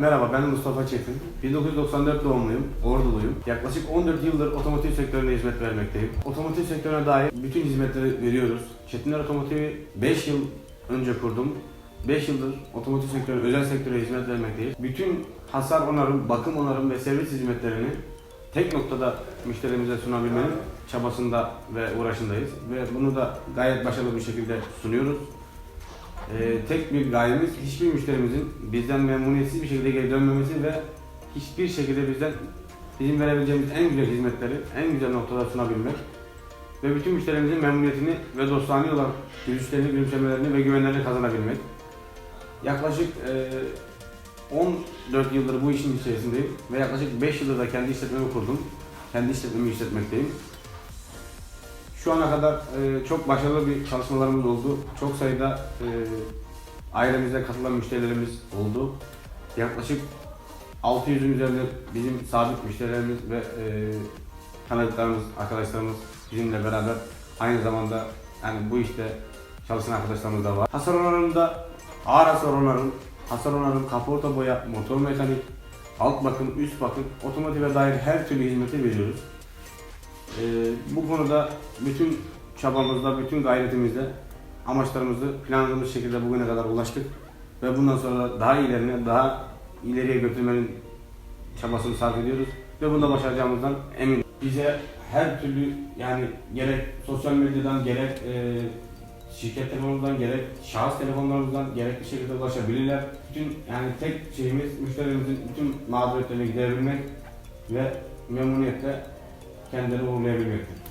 Merhaba ben Mustafa Çetin. 1994 doğumluyum, Orduluyum. Yaklaşık 14 yıldır otomotiv sektörüne hizmet vermekteyim. Otomotiv sektörüne dair bütün hizmetleri veriyoruz. Çetinler Otomotiv'i 5 yıl önce kurdum. 5 yıldır otomotiv sektörü, özel sektöre hizmet vermekteyiz. Bütün hasar onarım, bakım onarım ve servis hizmetlerini tek noktada müşterimize sunabilmenin çabasında ve uğraşındayız. Ve bunu da gayet başarılı bir şekilde sunuyoruz. Ee, tek bir gayemiz hiçbir müşterimizin bizden memnuniyetsiz bir şekilde geri dönmemesi ve hiçbir şekilde bizden bizim verebileceğimiz en güzel hizmetleri en güzel noktada sunabilmek ve bütün müşterimizin memnuniyetini ve dostane olan gülüşlerini, gülümsemelerini ve güvenlerini kazanabilmek. Yaklaşık e, 14 yıldır bu işin içerisindeyim ve yaklaşık 5 yıldır da kendi işletmemi kurdum. Kendi işletmemi işletmekteyim. Şu ana kadar e, çok başarılı bir çalışmalarımız oldu. Çok sayıda e, ailemize katılan müşterilerimiz oldu. Yaklaşık 600'ün üzerinde bizim sabit müşterilerimiz ve e, tanıdıklarımız, arkadaşlarımız bizimle beraber aynı zamanda yani bu işte çalışan arkadaşlarımız da var. Hasar onarımında ağır hasar onarım, hasar onarım, kaporta boya, motor mekanik, alt bakım, üst bakım, otomotive dair her türlü hizmeti veriyoruz. Ee, bu konuda bütün çabamızda, bütün gayretimizle amaçlarımızı planladığımız şekilde bugüne kadar ulaştık. Ve bundan sonra daha ilerine, daha ileriye götürmenin çabasını sarf ediyoruz. Ve bunu da başaracağımızdan eminim. Bize her türlü yani gerek sosyal medyadan, gerek e, şirket telefonundan, gerek şahıs telefonlarımızdan gerekli şekilde ulaşabilirler. Bütün yani tek şeyimiz müşterimizin bütün mağduriyetlerini giderebilmek ve memnuniyetle kendileri uğurlayabilmektir.